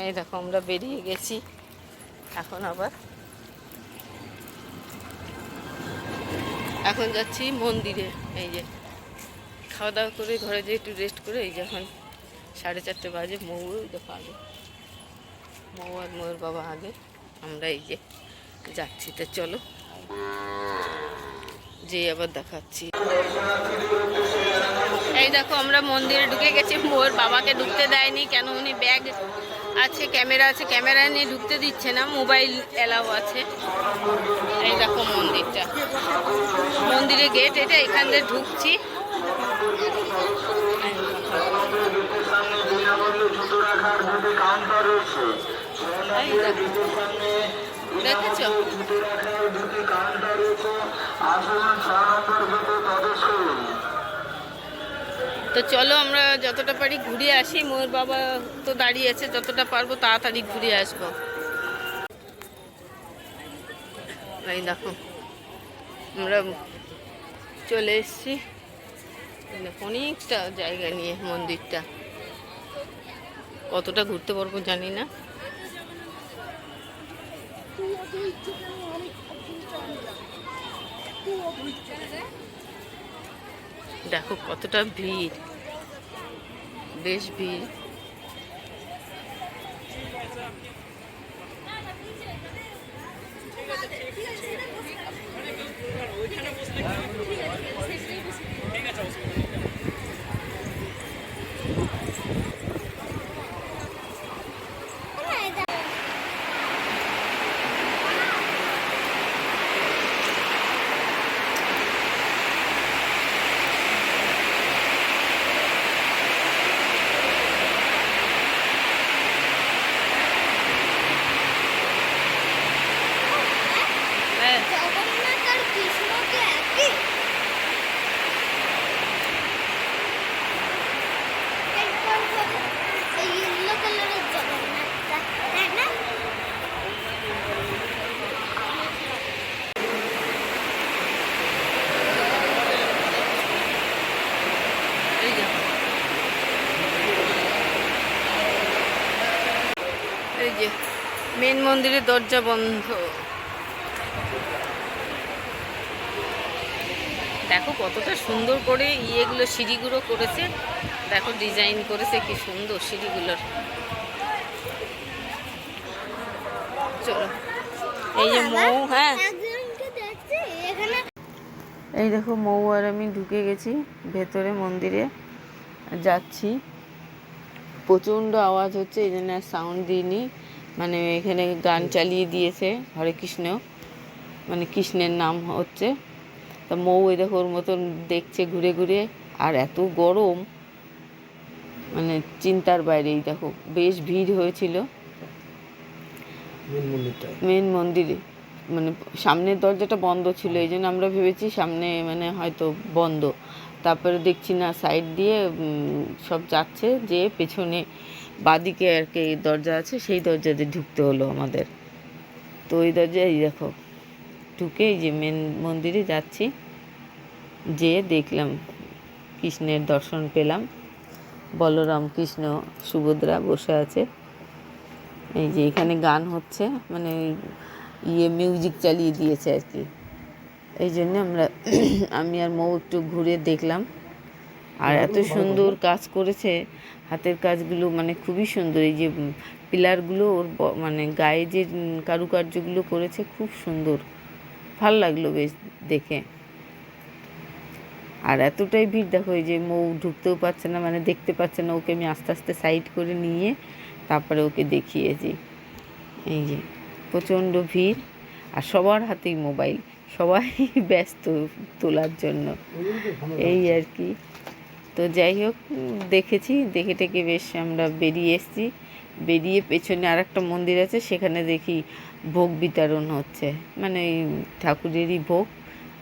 এই দেখো, আমরা বেরিয়ে গেছি। এখন আবার এখন যাচ্ছি মন্দিরে। এই যে খাওয়া দাওয়া করে ঘরে যেয়ে একটু রেস্ট করে, এই যে এখন সাড়ে চারটে বাজে, মৌ দেখো আগে। মৌ আর মৌর বাবা আগে। আমরা এই যে যাচ্ছি। তো চলো যে আবার দেখাচ্ছি। এই দেখো, আমরা মন্দিরে ঢুকে গেছি। মোর বাবাকে ঢুকতে দেয়নি, কেন উনি ব্যাগ আছে, ক্যামেরা আছে। ক্যামেরা নিয়ে ঢুকতে দিচ্ছে না, মোবাইল এলাও আছে। এই দেখো মন্দিরটা। মন্দিরে গেট এটা এখান দিয়ে ঢুকছি। দেখেছ? তো চলো আমরা যতটা পারি ঘুরে আসি। মোর বাবা তো দাঁড়িয়ে আছে, যতটা পারব তাড়াতাড়ি ঘুরে আসব। এই দেখো, আমরা চলে এসেছি। অনেকটা জায়গা নিয়ে মন্দিরটা। কতটা ঘুরতে পারব জানি না। দেখো কতটা ভিড়। বেশ ভিড়। হ্যাঁ এই যে মেন মন্দিরের দরজা বন্ধ। দেখো কতটা সুন্দর করে ইয়েগুলো, সিঁড়িগুলো করেছে। দেখো ডিজাইন করেছে কি সুন্দর সিঁড়িগুলোর। চলো, এই যে মৌ হ্যাঁ। এই দেখো মৌ আর আমি ঢুকে গেছি ভেতরে মন্দিরে। যাচ্ছি। প্রচণ্ড আওয়াজ হচ্ছে এই জন্য সাউন্ড দিইনি। মানে এখানে গান চালিয়ে দিয়েছে হরে কৃষ্ণ। মানে কৃষ্ণের নাম হচ্ছে। তা মৌ এই দেখো ওর মতন দেখছে ঘুরে ঘুরে। আর এত গরম। মানে চিন্তার বাইরেই দেখো বেশ ভিড় হয়েছিল। মেন মেন মন্দিরে মানে সামনের দরজাটা বন্ধ ছিল এই জন্য আমরা ভেবেছি সামনে মানে হয়তো বন্ধ। তারপরে দেখছি না সাইড দিয়ে সব যাচ্ছে যে পেছনে বাদিকে আর কি দরজা আছে, সেই দরজা দিয়ে ঢুকতে হলো আমাদের। তো ওই দরজায় দেখো, ঢুকে যে মেন মন্দিরে যাচ্ছি, যেয়ে দেখলাম কৃষ্ণের দর্শন পেলাম। বলরাম কৃষ্ণ, সুভদ্রা বসে আছে। এই যে এখানে গান হচ্ছে মানে ইয়ে মিউজিক চালিয়ে দিয়েছে আর কি। এই জন্য আমরা আমি আর মৌ একটু ঘুরে দেখলাম। আর এত সুন্দর কাজ করেছে। হাতের কাজগুলো মানে খুবই সুন্দর। এই যে পিলারগুলো ওর মানে গায়ে যে কারুকার্যগুলো করেছে খুব সুন্দর। ভালো লাগল বেশ দেখে। আর এতটাই ভিড় দেখো এই যে মৌ ঢুকতেও পারছে না মানে দেখতে পাচ্ছে না। ওকে আমি আস্তে আস্তে সাইড করে নিয়ে তারপরে ওকে দেখিয়েছি। এই যে প্রচণ্ড ভিড়। আর সবার হাতেই মোবাইল। সবাই ব্যস্ত তোলার জন্য। এই আর কি। তো যাই হোক, দেখেছি, দেখে টেকে বেশ আমরা বেরিয়ে এসেছি। বেরিয়ে পেছনে আর একটা মন্দির আছে, সেখানে দেখি ভোগ বিতরণ হচ্ছে। মানে ঠাকুরেরই ভোগ,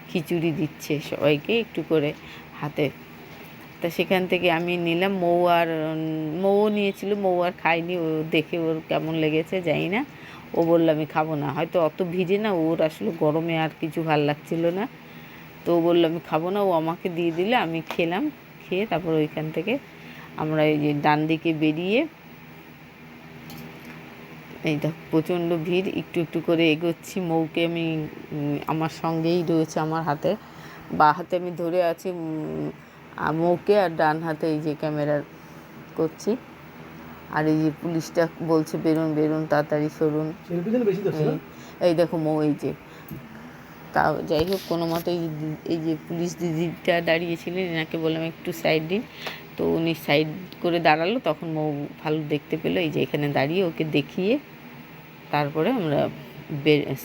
খিচুড়ি দিচ্ছে সবাইকে একটু করে হাতে। তা সেখান থেকে আমি নিলাম, মৌ আর, মৌও নিয়েছিল, মৌ আর খাইনি, ও দেখে ওর কেমন লেগেছে, জানি না। ও বলল, আমি খাব না। হয়তো অত ভিজে না, ওর আসলে গরমে আর কিছু ভালো লাগছিল না। তো ও বলল, আমি খাব না। ও আমাকে দিয়ে দিলে, আমি খেলাম, খেয়ে তারপর ওইখান থেকে আমরা এই যে ডান দিকে বেরিয়ে এই দেখ, প্রচণ্ড ভিড়, একটু একটু করে এগোচ্ছি। মৌকে আমি আমার সঙ্গেই রয়েছে আমার হাতে। বা হাতে আমি ধরে আছি মৌকে আর ডান হাতে এই যে ক্যামেরা করছি। আর এই যে পুলিশটা বলছে বেরুন বেরুন তাড়াতাড়ি সরুন। এই- দেখো মৌ এই যে। তা যাই হোক কোনো মতো এই যে পুলিশ দিদিটা দাঁড়িয়েছিলেন এনাকে বললাম একটু সাইড দিন। তো উনি সাইড করে দাঁড়াল তখন মৌ ভালো দেখতে পেল এই যে এখানে দাঁড়িয়ে ওকে দেখিয়ে তারপরে আমরা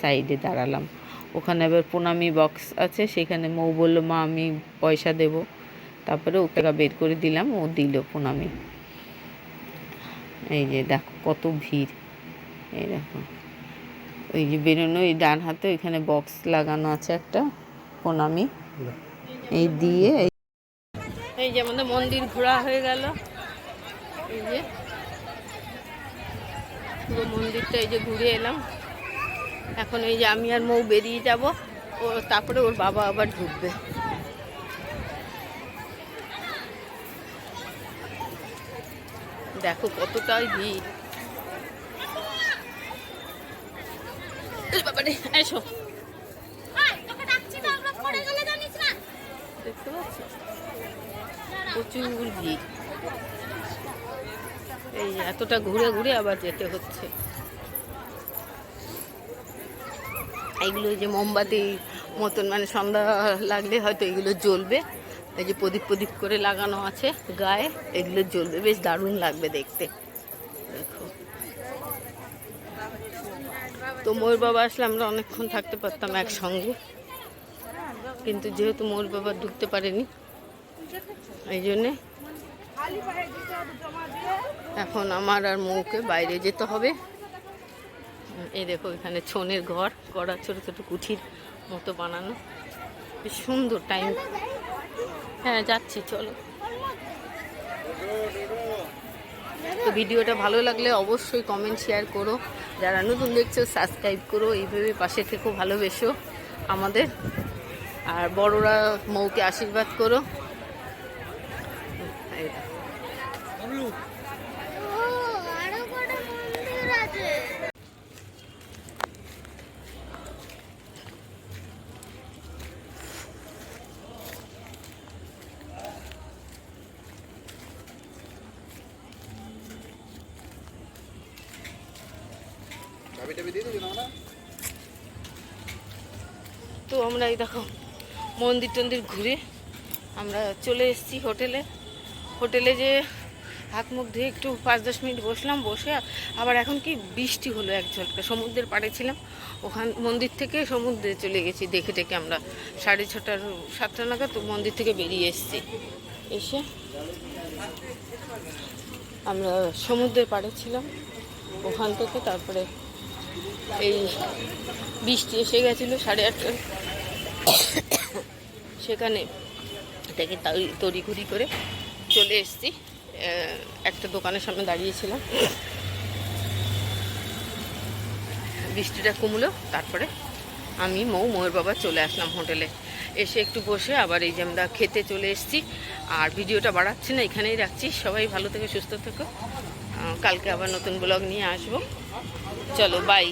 সাইডে দাঁড়ালাম। ওখানে আবার প্রণামী বক্স আছে সেখানে মৌ বলল মা আমি পয়সা দেব। তারপরে ও টাকা বের করে দিলাম ও দিল প্রণামী। এই যে দেখো, কত ভিড়। এই দেখো। ওই যে বেরোনো, এই ডান হাতে ওইখানে বক্স লাগানো আছে একটা প্রণামী। এই দিয়ে এই- যে আমাদের মন্দির ঘোরা হয়ে গেল। এই যে পুরো মন্দিরটা এই যে ঘুরে এলাম। এখন এই যে আমি আর মৌ বেরিয়ে যাব, ও তারপরে ওর বাবা আবার ঢুকবে। দেখো কতটাই ভিড়। এসো। প্রচুর ভিড়। এই এতটা ঘুরে ঘুরে আবার যেতে হচ্ছে। এইগুলো যে মোমবাতি মতন মানে সন্ধ্যা লাগলে হয়তো এগুলো জ্বলবে। এই যে প্রদীপ প্রদীপ করে লাগানো আছে গায়ে, এগুলো জ্বলবে, বেশ দারুণ লাগবে দেখতে। দেখো। তো ময়ূর বাবা আসলে আমরা অনেকক্ষণ থাকতে পারতাম একসঙ্গে। কিন্তু যেহেতু মোর বাবা ঢুকতে পারেনি, এই জন্যে এখন আমার আর মৌকে বাইরে যেতে হবে। এই দেখো এখানে ছনের ঘর করা ছোট ছোট কুঠির মতো বানানো। বেশ সুন্দর টাইম হ্যাঁ যাচ্ছি, চলো। ভিডিওটা ভালো লাগলে অবশ্যই কমেন্ট শেয়ার করো। যারা নতুন দেখছ সাবস্ক্রাইব করো, এইভাবে পাশে থেকেও ভালোবেসো আমাদের। আর বড়রা মৌকে আশীর্বাদ করো এই দেখো। ও আরও কটা মন্দির আছে তো আমরা এই দেখো, মন্দির টন্দির ঘুরে আমরা চলে এসেছি হোটেলে। হোটেলে যে হাত মুখ ধুয়ে একটু পাঁচ দশ মিনিট বসলাম, বসে আবার এখন কি বৃষ্টি হলো এক ঝলকা সমুদ্রের পাড়ে ছিলাম, ওখান মন্দির থেকে সমুদ্রে চলে গেছি, দেখে টেকে আমরা সাড়ে ছটার, সাতটা নাগাদ তো মন্দির থেকে বেরিয়ে এসেছি। এসে আমরা সমুদ্রের পাড়ে ছিলাম, ওখান থেকে তারপরে এই বৃষ্টি এসে গেছিল সাড়ে আটটায় সেখানে থেকে তাড়ি- তড়িঘড়ি করে চলে এসছি। একটা দোকানের সামনে দাঁড়িয়েছিলাম। বৃষ্টিটা কমলো, তারপরে আমি মৌ, ময়ূর বাবা চলে আসলাম হোটেলে। এসে একটু বসে আবার এই যে আমরা খেতে চলে এসেছি। আর ভিডিওটা বাড়াচ্ছি না, এখানেই রাখছি। সবাই ভালো থেকে, সুস্থ থেকো। কালকে আবার নতুন ব্লগ নিয়ে আসব। চলো বাই